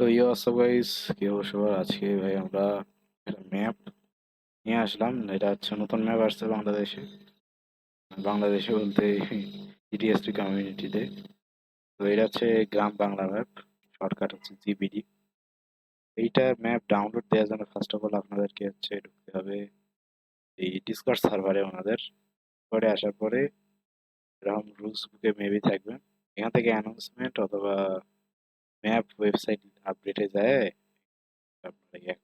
তো ইয়ে WhatsApp guys কি অবশ্য আজকে ভাই আমরা একটা ম্যাপ নিয়ে আসলাম। এটা হচ্ছে নতুন ম্যাপ আসছে বাংলাদেশে। বাংলাদেশে বলতে জিডিএসটি কমিউনিটিতে তো। এটা হচ্ছে গ্রাম বাংলা ম্যাপ শর্টকাট হচ্ছে জিবিডি এইটা ম্যাপ ডাউনলোড দেওয়ার জন্য ফার্স্ট অফ অল আপনাদেরকে হচ্ছে ঢুকতে হবে এই ডিসকর্ড সার্ভারে ওনাদের। পরে আসার পরে এরকম রুলস বুকে মেবি থাকবেন। এখান থেকে অ্যানাউন্সমেন্ট অথবা ম্যাপ ওয়েবসাইট আপডেটে যায় আপনারা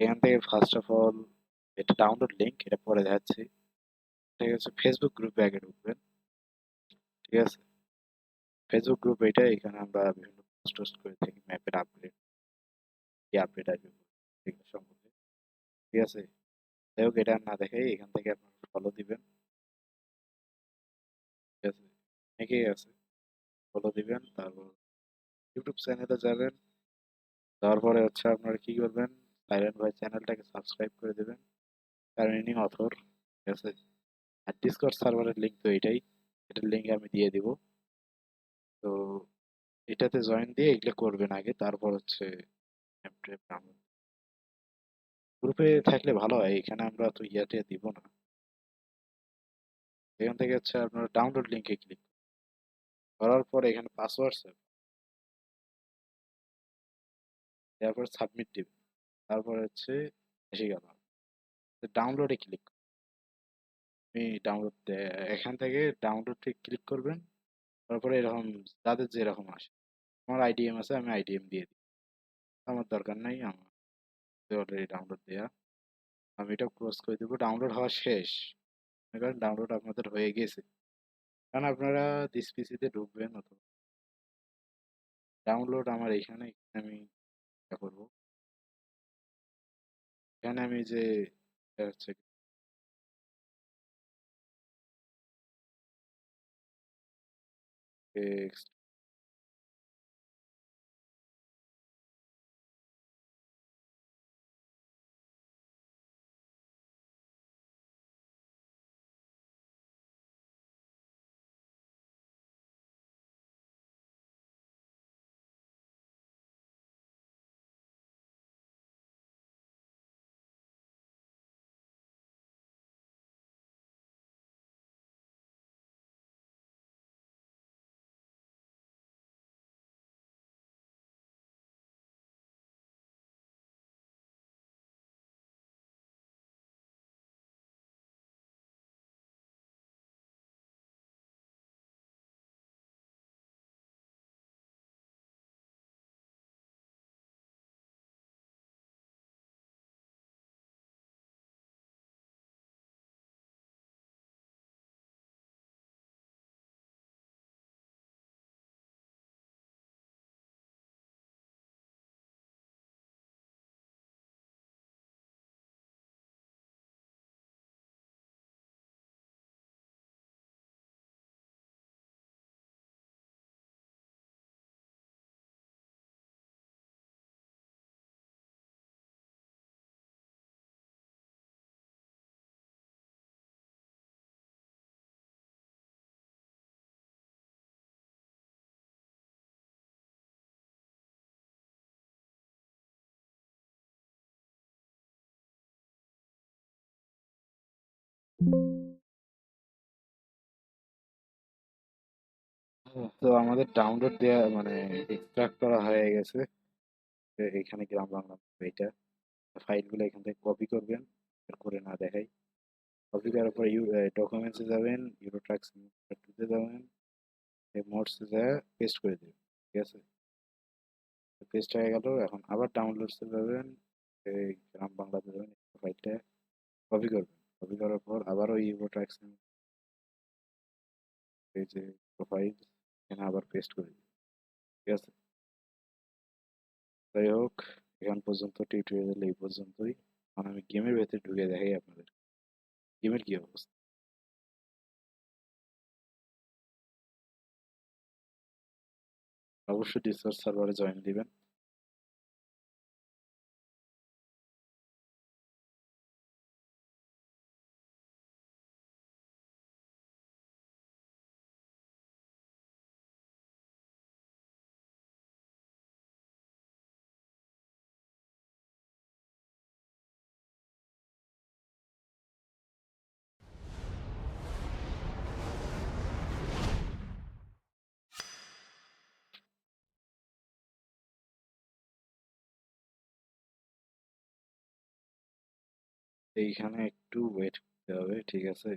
এখান থেকে ফার্স্ট অফ অল এটা ডাউনলোড লিঙ্ক এটা পরে দেখাচ্ছি। ঠিক আছে ফেসবুক গ্রুপে আগে ঢুকবেন। ঠিক আছে। ফেসবুক গ্রুপ এটা, এখানে আমরা বিভিন্ন পোস্ট টোস্ট করে থাকি ম্যাপের আপডেট কি আপডেট আসবে সম্পর্কে। ঠিক আছে। যাই হোক, এটা না দেখে এখান থেকে আপনারা ফলো দিবেন। ঠিক আছে। অনেকেই আছে। ফলো দিবেন, তারপর ইউটিউব চ্যানেলে যাবেন। যাওয়ার পরে হচ্ছে আপনারা কি করবেন? সাইলেন্ট ভাই চ্যানেলটাকে সাবস্ক্রাইব করে দেবেন। কারণ ইনি অথর ঠিক আছে? আর ডিসকর্ড সার্ভারের লিঙ্ক তো এটাই। এটার লিঙ্ক আমি দিয়ে দিব। তো এটাতে জয়েন দিয়ে এগুলো করবেন আগে, তারপর হচ্ছে গ্রুপে থাকলে ভালো হয়, এখানে আমরা তো ইয়াতে দিব না। এখান থেকে হচ্ছে আপনারা ডাউনলোড লিঙ্কে ক্লিক করার পর এখানে পাসওয়ার্ড সেভ তারপর সাবমিট দিবেন তারপর হচ্ছে এসে গেল। ডাউনলোডে ক্লিক আপনি ডাউনলোড এখান থেকে ডাউনলোডে ক্লিক করবেন। তারপরে এরকম যাদের যেরকম আসে। আমার আইডিএম আছে, আমি আইডিএম দিয়ে দিই। আমার দরকার নাই, আমার অলরেডি ডাউনলোড দেওয়া আমি এটা ক্লোজ করে দেবো। ডাউনলোড হওয়া শেষ। ডাউনলোড আপনাদের হয়ে গেছে। কারণ আপনারা দিস পিসিতে ঢুকবেন অথবা ডাউনলোড আমার এখানে আমি করব। এখানে আমি যে হচ্ছে তো আমাদের ডাউনলোড দেওয়া মানে এক্সট্রাক্ট করা হয়ে গেছে। এখানে গ্রাম বাংলা এইটা ফাইলগুলো এখান থেকে কপি করবেন করে না দেখাই। কপি করার পর ইউ ডকুমেন্টসে যাবেন ইউরোট্রাক্স টুতে যাবেন মোডসে যায় পেস্ট করে দেবেন, ঠিক আছে? পেস্ট হয়ে গেল, এখন আবার ডাউনলোডসে যাবেন গ্রাম বাংলাতে যাবেন ফাইলটা কপি করবেন। কপি করার পর আবার ওই ইউরোট্রাক্স এই যে প্রোফাইল এখানে আবার পেস্ট করে দিই ঠিক আছে যাই হোক এখান পর্যন্ত টিউটোরিয়াল এই পর্যন্তই এখন আমি গেমের ভেতরে ঢুকে দেখাই আপনাদের গেমের কি অবস্থা অবশ্যই ডিসকর্ড সার্ভারে জয়েন দিবেন এইখানে একটু ওয়েট করতে হবে ঠিক আছে?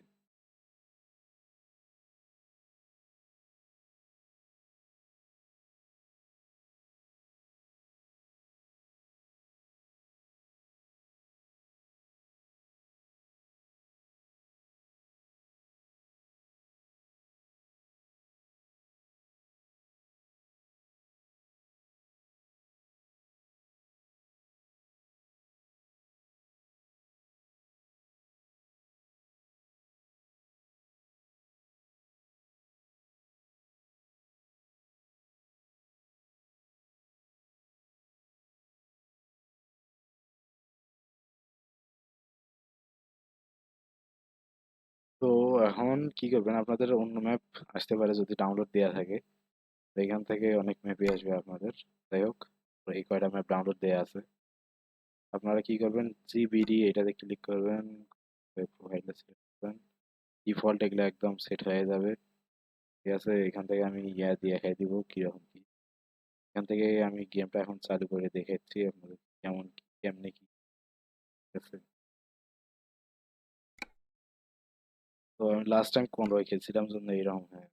এখন কি করবেন? আপনাদের অন্য ম্যাপ আসতে পারে যদি ডাউনলোড দেওয়া থাকে। এখান থেকে অনেক ম্যাপই আসবে আপনাদের। যাই হোক, এই কয়টা ম্যাপ ডাউনলোড দেওয়া আছে। আপনারা কি করবেন? জিবিডি এটাতে ক্লিক করবেন। প্রোফাইলে সিলেক্ট করবেন। ডিফল্ট এগুলো একদম সেট হয়ে যাবে। ঠিক আছে? এখান থেকে আমি ইয়া দিয়ে দেখাই দিব কীরকম কি। এখান থেকে আমি গেমটা এখন চালু করে দেখাচ্ছি আপনাদের কেমন কি, কেমনে কি। ঠিক আছে? তো আমি লাস্ট টাইম কোন রয় খেলছিলাম জন্য এরকম হ্যাঁ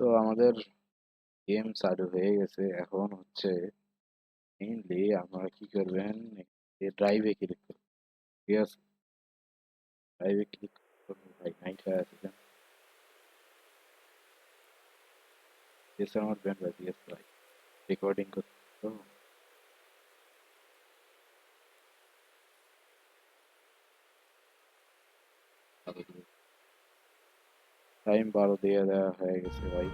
তো আমাদের গেম চালু হয়ে গেছে। এখন হচ্ছে মেইনলি আপনারা কি করবেন ড্রাইভে ক্লিক করবেন ঠিক আছে? ড্রাইভে ক্লিক করবেন ভাই নাইট আছে এস আমার ব্যান্ড ভাই বিএস ভাই রেকর্ডিং করতে তো? টাইম বারো দিয়ে দেওয়া হয়ে গেছে ভাই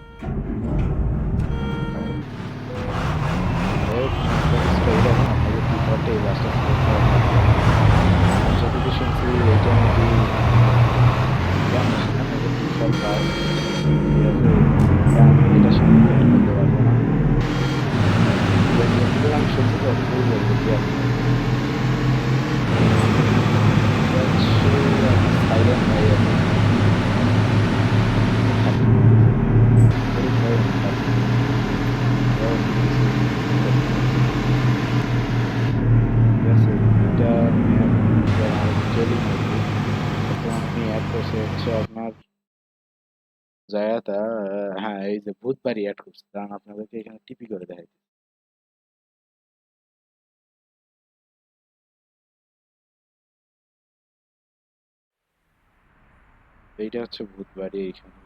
যতটুকু শুনছি এটা নাকি বিশাল কাজ এটা সম্পর্কে বলতে পারব না আমি শুনছি যতটুকু বলব কি আপনি সাইলেন্ট হয়ে গেছে আমি অ্যাড করছি হচ্ছে আপনার জায়গাটা হ্যাঁ যে ভূতবাড়ি অ্যাড করছি, কারণ আপনাদেরকে এখানে টিপি করে দেখাই এইটা হচ্ছে এইখানে।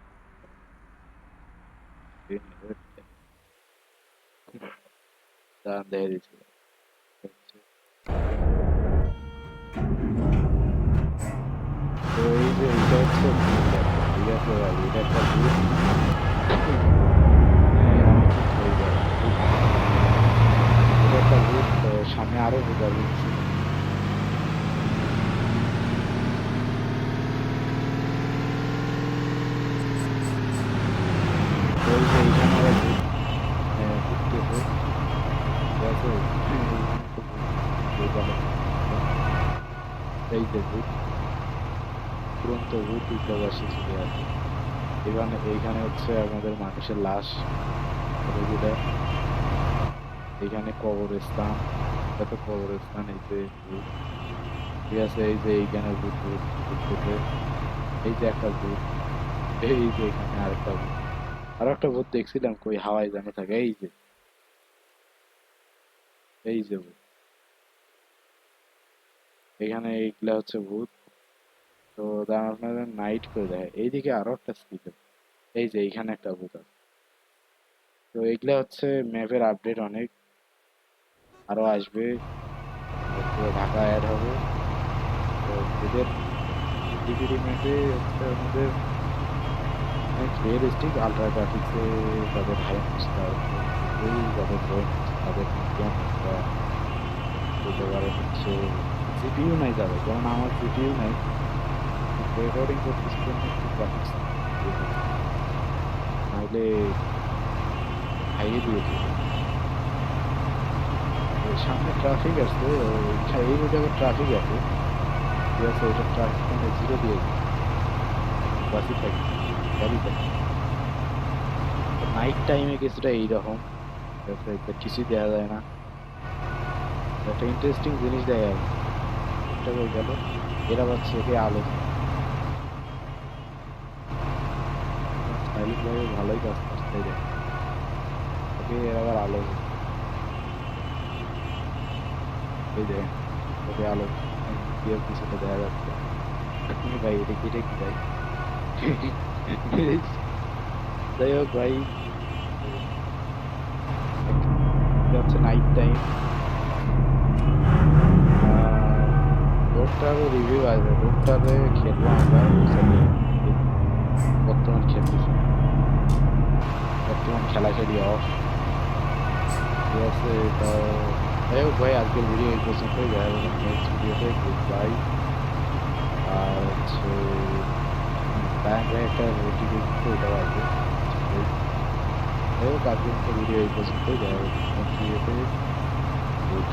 দেখে দিচ্ছি তো এই যে এইটা হচ্ছে ঠিক আছে এটা একটা সামনে আরও ঠিক আছে এই যে ভূত তুরন্ত ভূত উল্টাবাসী ছিল আর কি এখানে এইখানে হচ্ছে আমাদের মানুষের লাশ এখানে কবরস্থান, কত কবরস্থান এই যে ঠিক আছে, এই যে এইখানে ভূত ভূতে এই যে একটা ভূত এই যে এখানে আরেকটা ভূত আর একটা ভূত দেখছিলাম কই, হাওয়ায় জানে থাকে, এই যে। এই যে ভূত এখানে এইগুলা হচ্ছে ভূত তো আপনাদের নাইট করে দেয় এইদিকে আরও একটা স্কিল এই যে এইখানে একটা আছে তো এইগুলা হচ্ছে ম্যাপের আপডেট অনেক। আরও আসবে। ঢাকা অ্যাড হবে। তো এদের ডিগ্রি ম্যাপে হচ্ছে আমাদের অনেক রিয়েলিস্টিক আলট্রা গ্রাফিক্সে তাদের হাই ওই যাদের তাদের বলতে পারে হচ্ছে জিপিইউ নাই যাবে যেমন আমার জিপিইউ নাই। রেকর্ডিং করতেছি জন্য একটু গ্রাফিক্স নাহলে হাইয়ে দিয়েছে সামনে ট্রাফিক আছে এই রোডে আবার ট্রাফিক আছে ঠিক আছে ওইটা ট্রাফিক মানে জিরো দিয়েছে বাসই থাকে গাড়ি থাকে নাইট টাইমে কিছুটা এইরকম কিছুই দেওয়া যায় না একটা ইন্টারেস্টিং জিনিস দেখা যাবে এটা হয়ে গেল এরা পাচ্ছে একে আলো স্টাইলিশ ভাবে ভালোই কাজ এই ওকে আবার আলো। এই দেখেন ওকে আলো। দিয়ে কিছুটা দেখা যাচ্ছে। ভাই, এটা কি এটা কি ভাই? যাই হোক ভাই হচ্ছে নাইট টাইম রোডটারও রিভিউ আসবে রোডটাতে খেলব আমরা বর্তমান খেলতেছি। বর্তমান খেলা খেলি অফ ঠিক আছে তো হোক ভাই আজকের ভিডিও এই পর্যন্তই দেখা যাবে নেক্সট ভিডিওতে গুড বাই আর হচ্ছে ব্যাংক একটা রেডি দেখতে এটা আসবে যাই হোক আজকের ভিডিও এই পর্যন্তই দেখা যায় নেক্সট ভিডিওতে গুড